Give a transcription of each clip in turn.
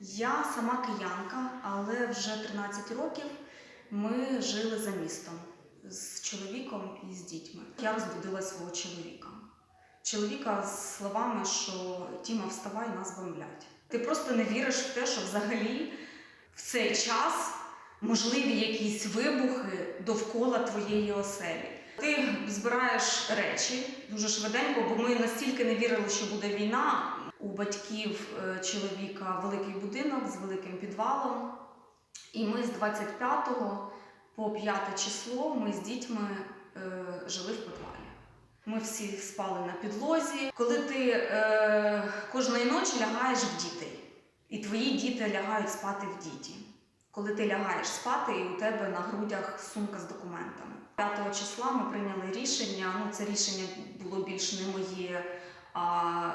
Я сама киянка, але вже 13 років ми жили за містом з чоловіком і з дітьми. Я розбудила свого чоловіка. Чоловіка з словами, що Тіма, вставай, нас бомблять. Ти просто не віриш в те, що взагалі в цей час можливі якісь вибухи довкола твоєї оселі. Ти збираєш речі дуже швиденько, бо ми настільки не вірили, що буде війна. У батьків е, чоловіка великий будинок з великим підвалом. І ми з 25 по 5 число ми з дітьми е, жили в підвалі. Ми всі спали на підлозі. Коли ти е, кожної ночі лягаєш в дітей, і твої діти лягають спати в діті. Коли ти лягаєш спати, і у тебе на грудях сумка з документами. 5 числа ми прийняли рішення. Ну, це рішення було більш не моє, а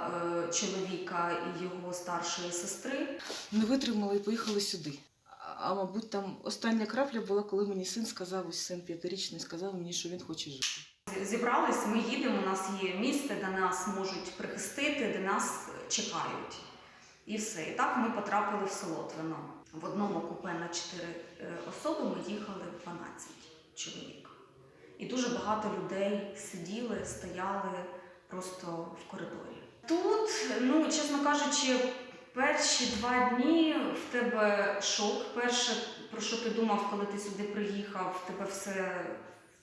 е, чоловіка і його старшої сестри. Не витримали і поїхали сюди. А, А мабуть, там остання крапля була, коли мені син сказав, ось син п'ятирічний, сказав мені, що він хоче жити. Зібрались, ми їдемо, у нас є місце, де нас можуть прихистити, де нас чекають. І все. І так ми потрапили в Солотвино. В одному купе на 4 особи ми їхали 12 чоловік. І дуже багато людей сиділи, стояли просто в коридорі. Тут, ну, чесно кажучи, перші два дні в тебе шок. Перше, про що ти думав, коли ти сюди приїхав, в тебе все,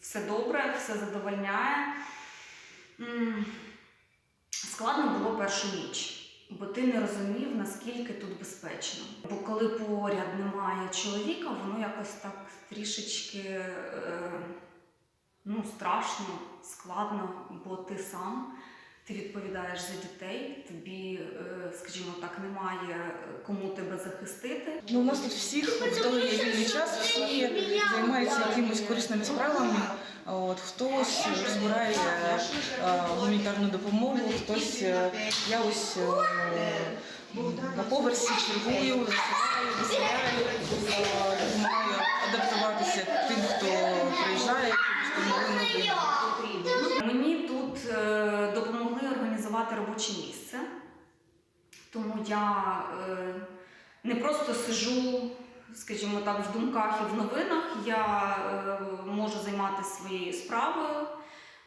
все добре, все задовольняє. Складно було першу ніч, бо ти не розумів, наскільки тут безпечно. Бо коли поряд немає чоловіка, воно якось так трішечки е, ну, страшно, складно, бо ти сам. Ти відповідаєш за дітей, тобі, е, скажімо так, немає кому тебе захистити. Ну, у нас тут всіх, хто є вільний час, всі займаються якимись корисними справами. От, хтось розбирає е, гуманітарну допомогу, хтось е, я ось е, на поверсі чергую, засилаю, виселяю, е, допомагаю адаптуватися тим, організувати робоче місце, тому я е, не просто сижу, скажімо так, в думках і в новинах. Я е, можу займатися своєю справою,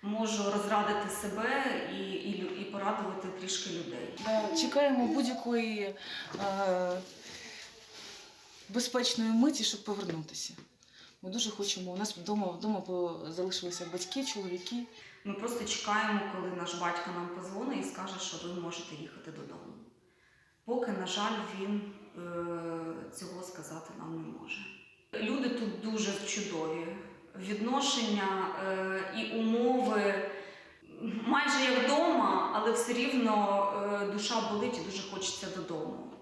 можу розрадити себе і, і, і порадувати трішки людей. Е, Чекаємо будь-якої е, безпечної миті, щоб повернутися. Ми дуже хочемо. У нас вдома вдома залишилися батьки, чоловіки. Ми просто чекаємо, коли наш батько нам позвонить і скаже, що ви можете їхати додому. Поки, на жаль, він е, цього сказати нам не може. Люди тут дуже чудові. Відношення е, і умови майже як вдома, але все рівно е, душа болить і дуже хочеться додому.